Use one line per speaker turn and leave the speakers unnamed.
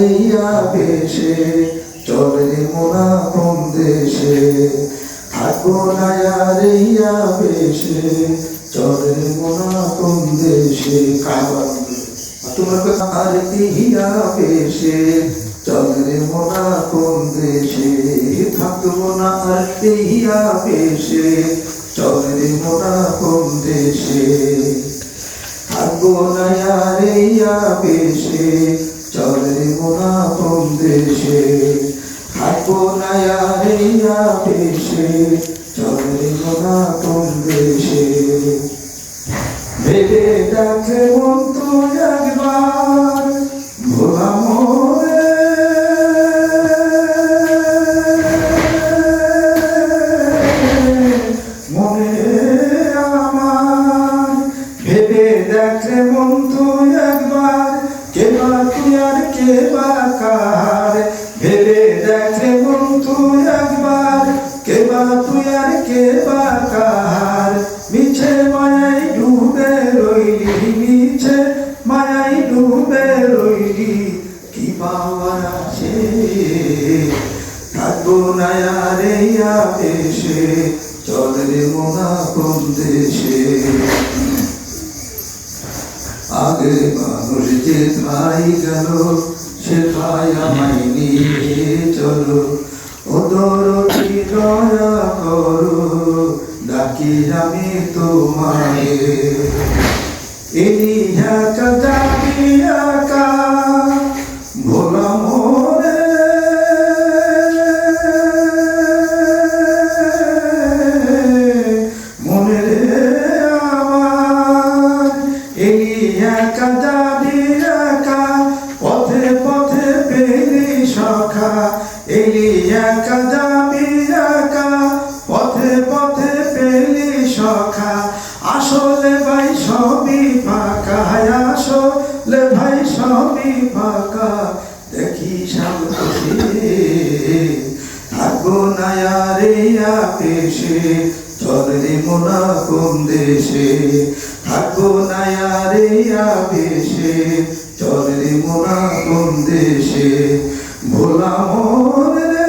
ইয়া বেশে চলে মোনা কোন দেশে? থাকব না আর ইয়া বেশে চলে মোনা কোন দেশে? দেশে? থাকব না আর ইয়া বেশে চলে মোনা কোন দেশে? থাকব না আর ইয়া বেশে চলে মোনা কোন দেশে থাকব না আর ইয়া বেশে চলে মোনা কোন দেশে ভেবে দেখে মন তো একবার, ভোলা মোরে। মনে আমার, ভেবে দেখে মন তো কে বা কার মিছে মায়াই ডুবে রইলি, মিছে মায়াই ডুবে রইলি। কি পাওয়ার আছে? থাকব না এই আবেশে, চলে রে মোনা কোন দেশে? আগে মানুষ যে ঠাই গেল, সে ঠাই আমায় নিয়ে চলো। ও দরদি দয়া করো ডাকি আমি তোমায়। এলিহা কাজাবি আকা ভোলা মোরে। মনে রে আমার, এলিয়া কাজাবি আকা পথে পথে পেলি সখা। আকা আসলে ভাই সবই ফাঁকা আসলে ভাই সবই ফাঁকা দেখি সামনে থাকব না আরে পেশে চলে মোনা কোন দেশে। থাকব না আরে পেশে চলে মোনা কোন দেশে। ভোলা মোর রে